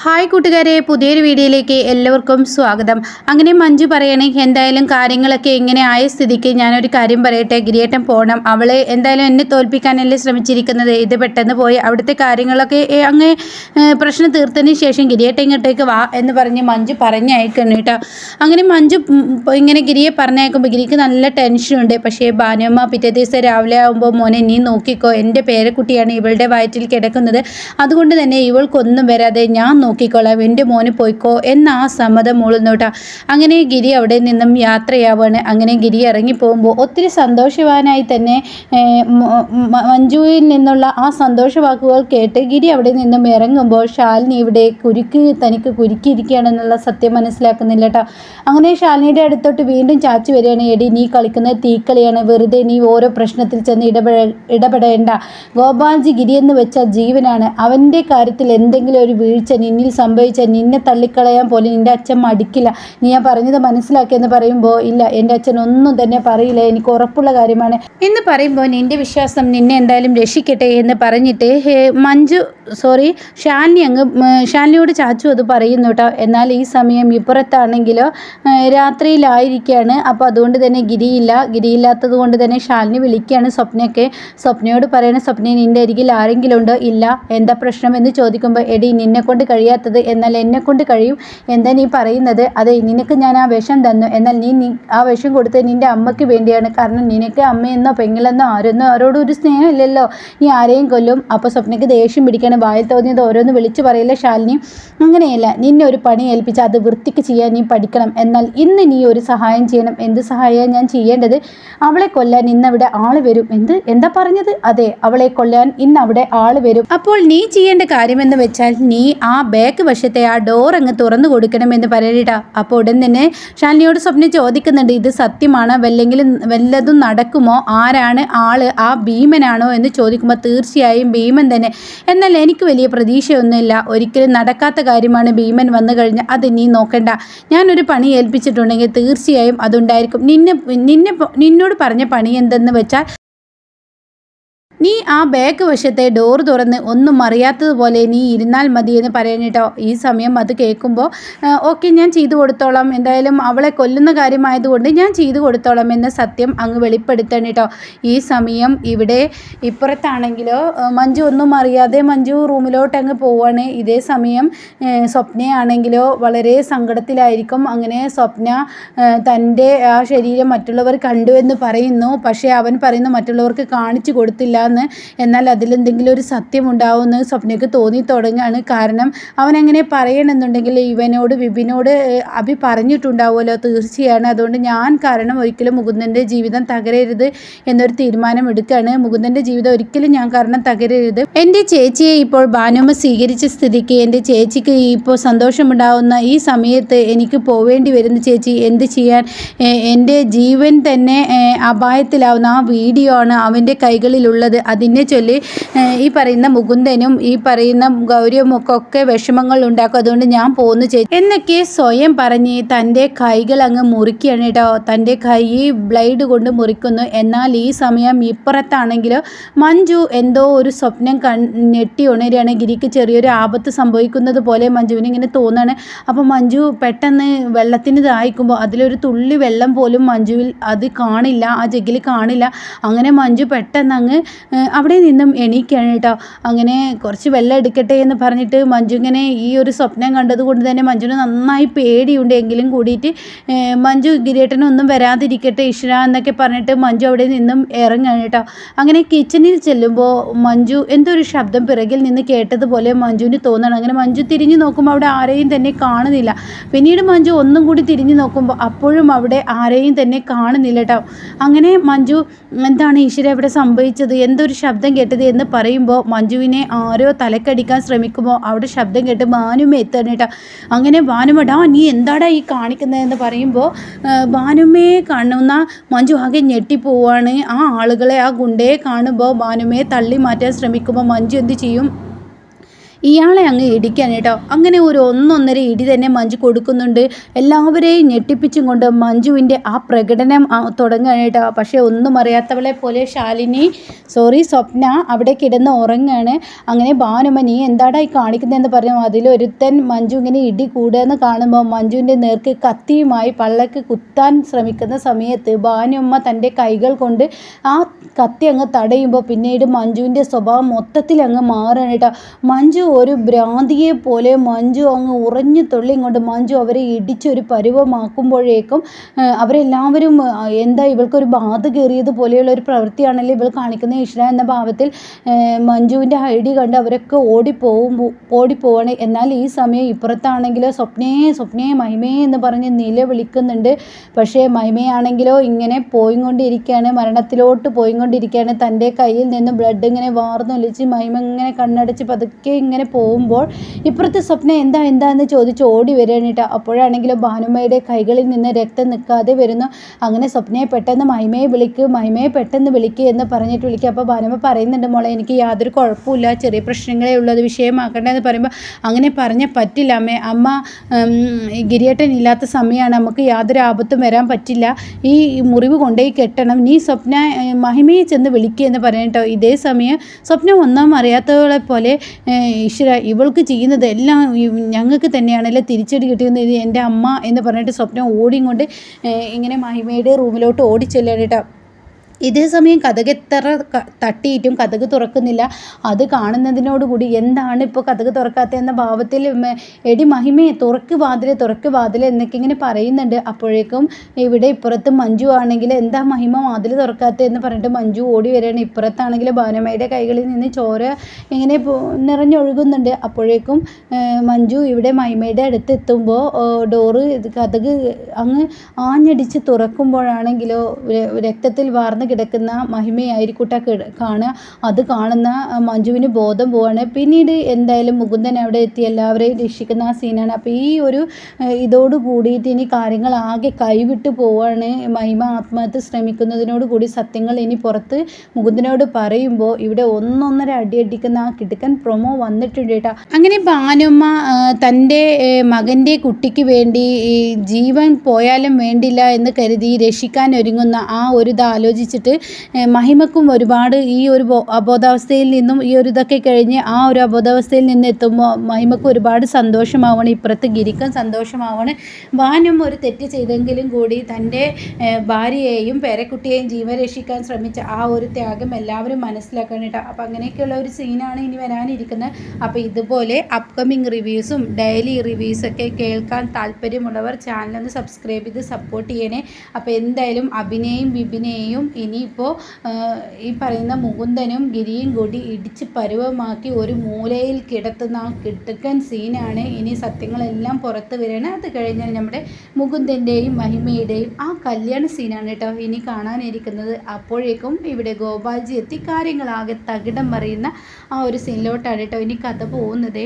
Hi കൂട്ടുകാരെ പുതിയൊരു വീഡിയോയിലേക്ക് എല്ലാവർക്കും സ്വാഗതം. അങ്ങനെ മഞ്ജു പറയണേ എന്തായാലും കാര്യങ്ങളൊക്കെ ഇങ്ങനെ ആയ സ്ഥിതിക്ക് ഞാനൊരു കാര്യം പറയട്ടെ ഗിരിയേട്ടൻ പോകണം അവളെ എന്തായാലും എന്നെ തോൽപ്പിക്കാനല്ലേ ശ്രമിച്ചിരിക്കുന്നത്. ഇത് പെട്ടെന്ന് പോയി അവിടുത്തെ കാര്യങ്ങളൊക്കെ അങ്ങ് പ്രശ്നം തീർത്തതിന് ശേഷം ഗിരിയേട്ടൻ ഇങ്ങോട്ടേക്ക് വാ എന്ന് പറഞ്ഞ് മഞ്ജു പറഞ്ഞയക്കണം കേട്ടോ. അങ്ങനെ മഞ്ജു ഇങ്ങനെ ഗിരിയെ പറഞ്ഞയക്കുമ്പോൾ ഗിരിക്ക് നല്ല ടെൻഷനുണ്ട് പക്ഷേ ഭാനുമ്മ പിറ്റേ ദിവസം രാവിലെ ആകുമ്പോൾ മോനെ നീ നോക്കിക്കോ. എന്റെ പേരക്കുട്ടിയാണ് ഇവളുടെ വയറ്റിൽ കിടക്കുന്നത്. അതുകൊണ്ട് തന്നെ ഇവൾക്കൊന്നും വരാതെ ഞാൻ നോക്കിക്കോളാം എന്റെ മോന് പോയിക്കോ എന്ന ആ സമ്മതം മൂളുന്നോട്ടാ അങ്ങനെ ഗിരി അവിടെ നിന്നും യാത്രയാവാണ്. അങ്ങനെ ഗിരി ഇറങ്ങി പോകുമ്പോൾ ഒത്തിരി സന്തോഷവാനായി തന്നെ മഞ്ജുവിൽ നിന്നുള്ള ആ സന്തോഷ വാക്കുകൾ കേട്ട് ഗിരി അവിടെ നിന്നും ഇറങ്ങുമ്പോൾ ശാലിനി ഇവിടെ കുരുക്ക് തനിക്ക് കുരുക്കിയിരിക്കുകയാണെന്നുള്ള സത്യം മനസ്സിലാക്കുന്നില്ല കേട്ടോ അങ്ങനെ ശാലിനിയുടെ അടുത്തോട്ട് വീണ്ടും ചാച്ചു വരികയാണ്. എടി നീ കളിക്കുന്ന തീക്കളിയാണ്. വെറുതെ നീ ഓരോ പ്രശ്നത്തിൽ ചെന്ന് ഇടപെട ഇടപെടേണ്ട. ഗോപാൽജി ഗിരി എന്ന് വെച്ച ജീവനാണ്. അവന്റെ കാര്യത്തിൽ എന്തെങ്കിലും ഒരു വീഴ്ച നിന്നിൽ സംഭവിച്ച നിന്നെ തള്ളിക്കളയാൻ പോലും നിന്റെ അച്ഛൻ മടിക്കില്ല. നീ ഞാൻ പറഞ്ഞത് മനസ്സിലാക്കിയെന്ന് പറയുമ്പോൾ ഇല്ല എന്റെ അച്ഛൻ ഒന്നും തന്നെ പറയില്ല. എനിക്ക് ഉറപ്പുള്ള കാര്യമാണ്. എന്ന് പറയുമ്പോൾ നിന്റെ വിശ്വാസം നിന്നെ എന്തായാലും രക്ഷിക്കട്ടെ എന്ന് പറഞ്ഞിട്ട് മഞ്ജു സോറി ഷാലിനി അങ്ങ് ഷാലിനിയോട് ചാച്ചു അത് പറയുന്നു കേട്ടോ. എന്നാൽ ഈ സമയം ഇപ്പുറത്താണെങ്കിലോ രാത്രിയിലായിരിക്കുകയാണ് അപ്പോൾ അതുകൊണ്ട് തന്നെ ഗിരിയില്ല. ഗിരിയില്ലാത്തത് കൊണ്ട് തന്നെ ഷാലിനി വിളിക്കുകയാണ് സ്വപ്നയൊക്കെ. സ്വപ്നയോട് പറയണ സ്വപ്ന നിന്റെ അരികിൽ ആരെങ്കിലും ഉണ്ടോ ഇല്ല. എന്താ പ്രശ്നം എന്ന് ചോദിക്കുമ്പോൾ എടി നിന്നെ കൊണ്ട് കഴിയാത്തത് എന്നാൽ എന്നെ കൊണ്ട് കഴിയും എന്താ നീ പറയുന്നത്? അതെ നിനക്ക് ഞാൻ ആ വിഷം തന്നു. എന്നാൽ നീ ആ വിഷം കൊടുത്ത് നിന്റെ അമ്മയ്ക്ക് വേണ്ടിയാണ്. കാരണം നിനക്ക് അമ്മയെന്നോ പെങ്ങളെന്നോ ആരെന്നോ ആരോടും ഒരു സ്നേഹമില്ലല്ലോ. നീ ആരെയും കൊല്ലും. അപ്പോൾ സ്വപ്നയ്ക്ക് ദേഷ്യം പിടിക്കണം. വായിൽ തോന്നിയത് ഓരോന്ന് വിളിച്ചു പറയില്ല ശാലിനി. അങ്ങനെയല്ല നിന്നെ ഒരു പണി ഏൽപ്പിച്ച് അത് വൃത്തിക്ക് ചെയ്യാൻ നീ പഠിക്കണം. എന്നാൽ ഇന്ന് നീ ഒരു സഹായം ചെയ്യണം. എന്ത് സഹായം ഞാൻ ചെയ്യേണ്ടത്? അവളെ കൊല്ലാൻ ഇന്നവിടെ ആൾ വരും. എന്ത്? എന്താ പറഞ്ഞത്? അതെ അവളെ കൊല്ലാൻ ഇന്ന് അവിടെ ആൾ വരും. അപ്പോൾ നീ ചെയ്യേണ്ട കാര്യമെന്ന് വെച്ചാൽ നീ ആ ബാക്ക് വശത്തെ ആ ഡോർ അങ്ങ് തുറന്നു കൊടുക്കണമെന്ന് പറയട്ടാ അപ്പോൾ ഉടൻ തന്നെ ശാലിനിയോട് സ്വപ്നം ചോദിക്കുന്നുണ്ട് ഇത് സത്യമാണോ? വല്ലെങ്കിലും വല്ലതും നടക്കുമോ? ആരാണ് ആൾ? ആ ഭീമനാണോ? എന്ന് ചോദിക്കുമ്പോൾ തീർച്ചയായും ഭീമൻ തന്നെ. എന്നാൽ എനിക്ക് വലിയ പ്രതീക്ഷയൊന്നുമില്ല. ഒരിക്കലും നടക്കാത്ത കാര്യമാണ് ഭീമൻ വന്നു കഴിഞ്ഞാൽ അത് നീ നോക്കണ്ട. ഞാനൊരു പണി ഏൽപ്പിച്ചിട്ടുണ്ടെങ്കിൽ തീർച്ചയായും അതുണ്ടായിരിക്കും. നിന്നെ നിന്നെ നിന്നോട് പറഞ്ഞ പണി എന്തെന്ന് വെച്ചാൽ നീ ആ ബാക്ക് വശത്തെ ഡോർ തുറന്ന് ഒന്നും അറിയാത്തതുപോലെ നീ ഇരുന്നാൽ മതി എന്ന് പറയണേട്ടോ ഈ സമയം അത് കേൾക്കുമ്പോൾ ഓക്കെ ഞാൻ ചെയ്തു കൊടുത്തോളാം. എന്തായാലും അവളെ കൊല്ലുന്ന കാര്യമായതുകൊണ്ട് ഞാൻ ചെയ്തു കൊടുത്തോളാം എന്ന സത്യം അങ്ങ് വെളിപ്പെടുത്തണം കേട്ടോ ഈ സമയം ഇവിടെ ഇപ്പുറത്താണെങ്കിലോ മഞ്ജു ഒന്നും അറിയാതെ മഞ്ജു റൂമിലോട്ട് അങ്ങ് പോവാണ്. ഇതേ സമയം സ്വപ്നയാണെങ്കിലോ വളരെ സങ്കടത്തിലായിരിക്കും. അങ്ങനെ സ്വപ്ന തന്റെ ആ ശരീരം മറ്റുള്ളവർ കണ്ടു എന്ന് പറയുന്നു. പക്ഷേ അവൻ പറയുന്നു മറ്റുള്ളവർക്ക് കാണിച്ചു കൊടുത്തില്ല എന്ന് എന്നാൽ അതിലെന്തെങ്കിലും ഒരു സത്യം ഉണ്ടാവുമെന്ന് സ്വപ്നയ്ക്ക് തോന്നി തുടങ്ങുകയാണ് കാരണം അവൻ അങ്ങനെ പറയണമെന്നുണ്ടെങ്കിൽ ഇവനോട് വിപിനോട് അഭി പറഞ്ഞിട്ടുണ്ടാവുമല്ലോ തീർച്ചയാണ്. അതുകൊണ്ട് ഞാൻ കാരണം ഒരിക്കലും മുകുന്ദന്റെ ജീവിതം തകരരുത് എന്നൊരു തീരുമാനം എടുക്കുകയാണ് മുകുന്ദന്റെ ജീവിതം ഒരിക്കലും ഞാൻ കാരണം തകരരുത്. എന്റെ ചേച്ചിയെ ഇപ്പോൾ ഭാനുമ സ്വീകരിച്ച സ്ഥിതിക്ക് എന്റെ ചേച്ചിക്ക് ഇപ്പോൾ സന്തോഷമുണ്ടാവുന്ന ഈ സമയത്ത് എനിക്ക് പോവേണ്ടി വരുന്ന ചേച്ചി എന്ത് ചെയ്യാൻ? എന്റെ ജീവൻ തന്നെ അപായത്തിലാവുന്ന ആ വീഡിയോ ആണ് അവന്റെ കൈകളിലുള്ളത്. അതിനെ ചൊല്ലി ഈ പറയുന്ന മുകുന്ദനും ഈ പറയുന്ന ഗൗരിയും ഒക്കെ ഒക്കെ വിഷമങ്ങൾ ഉണ്ടാക്കും അതുകൊണ്ട് ഞാൻ പോകുന്നു ചെയ്തു എന്നൊക്കെ സ്വയം പറഞ്ഞ് തന്റെ കൈകൾ അങ്ങ് മുറിക്കുകയാണ് കേട്ടോ. തന്റെ കൈ ബ്ലൈഡ് കൊണ്ട് മുറിക്കുന്നു. എന്നാൽ ഈ സമയം ഇപ്പുറത്താണെങ്കിലോ മഞ്ജു എന്തോ ഒരു സ്വപ്നം കൺ ഞെട്ടി ഉണരുകയാണ്. ഗിരിക്ക് ചെറിയൊരു ആപത്ത് സംഭവിക്കുന്നത് പോലെ മഞ്ജുവിന് ഇങ്ങനെ തോന്നുകയാണ് അപ്പോൾ മഞ്ജു പെട്ടെന്ന് വെള്ളത്തിന് ദാഹിക്കുമ്പോൾ അതിലൊരു തുള്ളി വെള്ളം പോലും മഞ്ജുവിൽ അത് കാണില്ല ആ ജഗ്ഗിൽ കാണില്ല. അങ്ങനെ മഞ്ജു പെട്ടെന്ന് അങ്ങ് അവിടെ നിന്നും എണീക്കുകയാണ് കേട്ടോ. അങ്ങനെ കുറച്ച് വെള്ളം എടുക്കട്ടെ എന്ന് പറഞ്ഞിട്ട് മഞ്ജുങ്ങനെ ഈ ഒരു സ്വപ്നം കണ്ടതുകൊണ്ട് തന്നെ മഞ്ജുവിന് നന്നായി പേടിയുണ്ട്. എങ്കിലും കൂടിയിട്ട് മഞ്ജു ഗിരിയേട്ടനൊന്നും വരാതിരിക്കട്ടെ ഇഷ്ര എന്നൊക്കെ പറഞ്ഞിട്ട് മഞ്ജു അവിടെ നിന്നും ഇറങ്ങുകയാണ് കേട്ടോ. അങ്ങനെ കിച്ചണിൽ ചെല്ലുമ്പോൾ മഞ്ജു എന്തോ ഒരു ശബ്ദം പിറകിൽ നിന്ന് കേട്ടതുപോലെ മഞ്ജുവിന് തോന്നണം. അങ്ങനെ മഞ്ജു തിരിഞ്ഞു നോക്കുമ്പോൾ അവിടെ ആരെയും തന്നെ കാണുന്നില്ല. പിന്നീട് മഞ്ജു ഒന്നും കൂടി തിരിഞ്ഞു നോക്കുമ്പോൾ അപ്പോഴും അവിടെ ആരെയും തന്നെ കാണുന്നില്ല കേട്ടോ. അങ്ങനെ മഞ്ജു എന്താണ് ഈശ്വര ഇവിടെ സംഭവിച്ചത്? എന്തൊരു ശബ്ദം കേട്ടത് എന്ന് പറയുമ്പോൾ മഞ്ജുവിനെ ആരോ തലക്കടിക്കാൻ ശ്രമിക്കുമ്പോൾ അവിടെ ശബ്ദം കേട്ട് ഭാനുമ എത്താണ് അങ്ങനെ ഭാനുമടാ നീ എന്താടാ ഈ കാണിക്കുന്നതെന്ന് പറയുമ്പോൾ ഭാനുമയെ കാണുന്ന മഞ്ജു ആകെ ഞെട്ടിപ്പോവാണ്. ആ ആളുകളെ ആ ഗുണ്ടയെ കാണുമ്പോൾ ഭാനുമയെ തള്ളി മാറ്റാൻ ശ്രമിക്കുമ്പോൾ മഞ്ജു എന്ത് ചെയ്യും? ഇയാളെ അങ്ങ് ഇടിക്കാൻ കേട്ടോ. അങ്ങനെ ഒരു ഒന്നൊന്നര ഇടി തന്നെ മഞ്ജു കൊടുക്കുന്നുണ്ട്. എല്ലാവരെയും ഞെട്ടിപ്പിച്ചും കൊണ്ട് മഞ്ജുവിന്റെ ആ പ്രകടനം തുടങ്ങുകയാണ് കേട്ടോ. പക്ഷേ ഒന്നും അറിയാത്തവളെ പോലെ ശാലിനി സോറി സ്വപ്ന അവിടെ കിടന്ന് ഉറങ്ങുകയാണ്. അങ്ങനെ ഭാനുമ നീ എന്താടാ ഈ കാണിക്കുന്നതെന്ന് പറഞ്ഞു അതിലൊരുത്തൻ മഞ്ജു ഇങ്ങനെ ഇടി കൂടുകയെന്ന് കാണുമ്പോൾ മഞ്ജുവിന്റെ നേർക്ക് കത്തിയുമായി പള്ളക്ക് കുത്താൻ ശ്രമിക്കുന്ന സമയത്ത് ഭാനുമ്മ തന്റെ കൈകൾ കൊണ്ട് ആ കത്തി അങ്ങ് തടയുമ്പോൾ പിന്നീട് മഞ്ജുവിന്റെ സ്വഭാവം മൊത്തത്തിൽ അങ്ങ് മാറുകയാണ് കേട്ടോ. മഞ്ജു ഒരു ഭ്രാന്തിയെ പോലെ മഞ്ജു അങ്ങ് ഉറഞ്ഞു തുള്ളി ഇങ്ങോട്ട് മഞ്ജു അവരെ ഇടിച്ചൊരു പരുവമാക്കുമ്പോഴേക്കും അവരെല്ലാവരും എന്താ ഇവൾക്കൊരു ബാധ കയറിയത് പോലെയുള്ള ഒരു പ്രവൃത്തിയാണല്ലോ ഇവൾ കാണിക്കുന്ന ഇഷ്ട എന്ന ഭാവത്തിൽ മഞ്ജുവിന്റെ ഐഡി കണ്ട് അവരൊക്കെ ഓടിപ്പോവും ഓടിപ്പോവാണ്. എന്നാൽ ഈ സമയം ഇപ്പുറത്താണെങ്കിലോ സ്വപ്നേ സ്വപ്നേ മഹിമയെ എന്ന് പറഞ്ഞ് നിലവിളിക്കുന്നുണ്ട്. പക്ഷേ മഹിമയാണെങ്കിലോ ഇങ്ങനെ പോയിക്കൊണ്ടിരിക്കുകയാണ് മരണത്തിലോട്ട് പോയിക്കൊണ്ടിരിക്കുകയാണ്. തന്റെ കയ്യിൽ നിന്ന് ബ്ലഡ് ഇങ്ങനെ വാർന്നൊലിച്ച് മഹിമ ഇങ്ങനെ കണ്ണടച്ച് പതുക്കെ ഇങ്ങനെ പോകുമ്പോൾ ഇപ്പുറത്തെ സ്വപ്ന എന്താ എന്താ എന്ന് ചോദിച്ച് ഓടി വരികയാണ് കേട്ടോ അപ്പോഴാണെങ്കിലും കൈകളിൽ നിന്ന് രക്തം നിൽക്കാതെ വരുന്നു. അങ്ങനെ സ്വപ്നയെ പെട്ടെന്ന് മഹിമയെ വിളിക്ക് മഹിമയെ പെട്ടെന്ന് വിളിക്കുക എന്ന് പറഞ്ഞിട്ട് വിളിക്കുക അപ്പോൾ ഭാനുമ്മ പറയുന്നുണ്ട് മോളെ എനിക്ക് യാതൊരു കുഴപ്പമില്ല ചെറിയ പ്രശ്നങ്ങളേ ഉള്ളൂ. അത് വിഷയമാക്കണ്ട എന്ന് പറയുമ്പോൾ അങ്ങനെ പറഞ്ഞാൽ പറ്റില്ല അമ്മേ അമ്മ ഗിരിയേട്ടൻ ഇല്ലാത്ത സമയമാണ്. നമുക്ക് യാതൊരു ആപത്തും വരാൻ പറ്റില്ല. ഈ മുറിവ് കൊണ്ടുപോയി കെട്ടണം. നീ സ്വപ്ന മഹിമയെ ചെന്ന് വിളിക്കുക എന്ന് പറയട്ടോ ഇതേ സമയം സ്വപ്നം ഒന്നും അറിയാത്തവളെ പോലെ ഈശ്വര ഇവൾക്ക് ചെയ്യുന്നത് എല്ലാം ഞങ്ങൾക്ക് തന്നെയാണല്ലോ തിരിച്ചടി കിട്ടിയത് എന്റെ അമ്മ എന്ന് പറഞ്ഞിട്ട് സ്വപ്നം ഓടിയും കൊണ്ട് ഇങ്ങനെ മഹിമയുടെ റൂമിലോട്ട് ഓടിച്ചെല്ലാണ് കേട്ടോ ഇതേ സമയം കഥക് എത്ര തട്ടിയിട്ടും കഥക് തുറക്കുന്നില്ല. അത് കാണുന്നതിനോടുകൂടി എന്താണ് ഇപ്പോൾ കഥക് തുറക്കാത്ത എന്ന ഭാവത്തിൽ എടി മഹിമയെ തുറക്ക് വാതിൽ തുറക്ക് വാതിൽ എന്നൊക്കെ ഇങ്ങനെ പറയുന്നുണ്ട്. അപ്പോഴേക്കും ഇവിടെ ഇപ്പുറത്ത് മഞ്ജു ആണെങ്കിൽ എന്താ മഹിമ വാതിൽ തുറക്കാത്തത് എന്ന് പറഞ്ഞിട്ട് മഞ്ജു ഓടി വരികയാണ്. ഇപ്പുറത്താണെങ്കിൽ ഭാനമ്മയുടെ കൈകളിൽ നിന്ന് ചോര ഇങ്ങനെ നിറഞ്ഞൊഴുകുന്നുണ്ട്. അപ്പോഴേക്കും മഞ്ജു ഇവിടെ മഹിമയുടെ അടുത്ത് എത്തുമ്പോൾ ഡോറ് കഥക് അങ്ങ് ആഞ്ഞടിച്ച് തുറക്കുമ്പോഴാണെങ്കിലോ രക്തത്തിൽ വാർന്ന് കിടക്കുന്ന മഹിമയായിരിക്കൂട്ട കിട- കാണുക. അത് കാണുന്ന മഞ്ജുവിന് ബോധം പോവാണ്. പിന്നീട് എന്തായാലും മുകുന്ദൻ അവിടെ എത്തി. എല്ലാവരെയും രക്ഷിക്കുന്ന ആ സീനാണ്. അപ്പോൾ ഈ ഒരു ഇതോട് കൂടിയിട്ട് ഇനി കാര്യങ്ങൾ ആകെ കൈവിട്ട് പോവാണ് മഹിമ. ആത്മഹത്യ ശ്രമിക്കുന്നതിനോട് കൂടി സത്യങ്ങൾ ഇനി പുറത്ത് മുകുന്ദനോട് പറയുമ്പോൾ ഇവിടെ ഒന്നൊന്നര അടിയടിക്കുന്ന ആ കിടക്കൻ പ്രൊമോ വന്നിട്ടുണ്ട് കേട്ടോ. അങ്ങനെ ഭാനുമ്മ തന്റെ മകന്റെ കുട്ടിക്ക് വേണ്ടി ജീവൻ പോയാലും വേണ്ടില്ല എന്ന് കരുതി രക്ഷിക്കാൻ ഒരുങ്ങുന്ന ആ ഒരു ഇത് ആലോചിച്ചിട്ട് ഏ, മഹിമക്കും ഒരുപാട് ഈ ഒരു അബോധാവസ്ഥയിൽ നിന്നും ഈ ഒരു ഇതൊക്കെ കഴിഞ്ഞ് ആ ഒരു അബോധാവസ്ഥയിൽ നിന്ന് എത്തുമ്പോൾ മഹിമക്ക് ഒരുപാട് സന്തോഷമാവണം ഇപ്പുറത്ത് ഗിരിക്കും സന്തോഷമാവണം. വാനും ഒരു തെറ്റ് ചെയ്തെങ്കിലും കൂടി തന്റെ ഭാര്യയെയും പേരക്കുട്ടിയെയും ജീവൻ രക്ഷിക്കാൻ ശ്രമിച്ച ആ ഒരു ത്യാഗം എല്ലാവരും മനസ്സിലാക്കണം കേട്ടോ അപ്പോൾ അങ്ങനെയൊക്കെയുള്ള ഒരു സീനാണ് ഇനി വരാനിരിക്കുന്നത്. അപ്പോൾ ഇതുപോലെ അപ്കമിങ് റിവ്യൂസും ഡെയിലി റിവ്യൂസൊക്കെ കേൾക്കാൻ താല്പര്യമുള്ളവർ ചാനലൊന്ന് സബ്സ്ക്രൈബ് ചെയ്ത് സപ്പോർട്ട് ചെയ്യണേ. അപ്പോൾ എന്തായാലും അഭിനയും വിപിനെയും ഇനിയിപ്പോൾ ഈ പറയുന്ന മുകുന്ദനും ഗിരിയും കൂടി ഇടിച്ച് പരുവമാക്കി ഒരു മൂലയിൽ കിടത്തുന്ന ആ കിട്ടുക്കൻ സീനാണ് ഇനി സത്യങ്ങളെല്ലാം പുറത്ത് വരികയാണ്. അത് കഴിഞ്ഞാൽ നമ്മുടെ മുകുന്ദന്റെയും മഹിമയുടെയും ആ കല്യാണ സീനാണ് കേട്ടോ ഇനി കാണാനിരിക്കുന്നത്. അപ്പോഴേക്കും ഇവിടെ ഗോപാൽജി എത്തി കാര്യങ്ങളാകെ തകിടം മറിയുന്ന ആ ഒരു സീനിലോട്ടാണ് കേട്ടോ ഇനി കഥ പോകുന്നത്.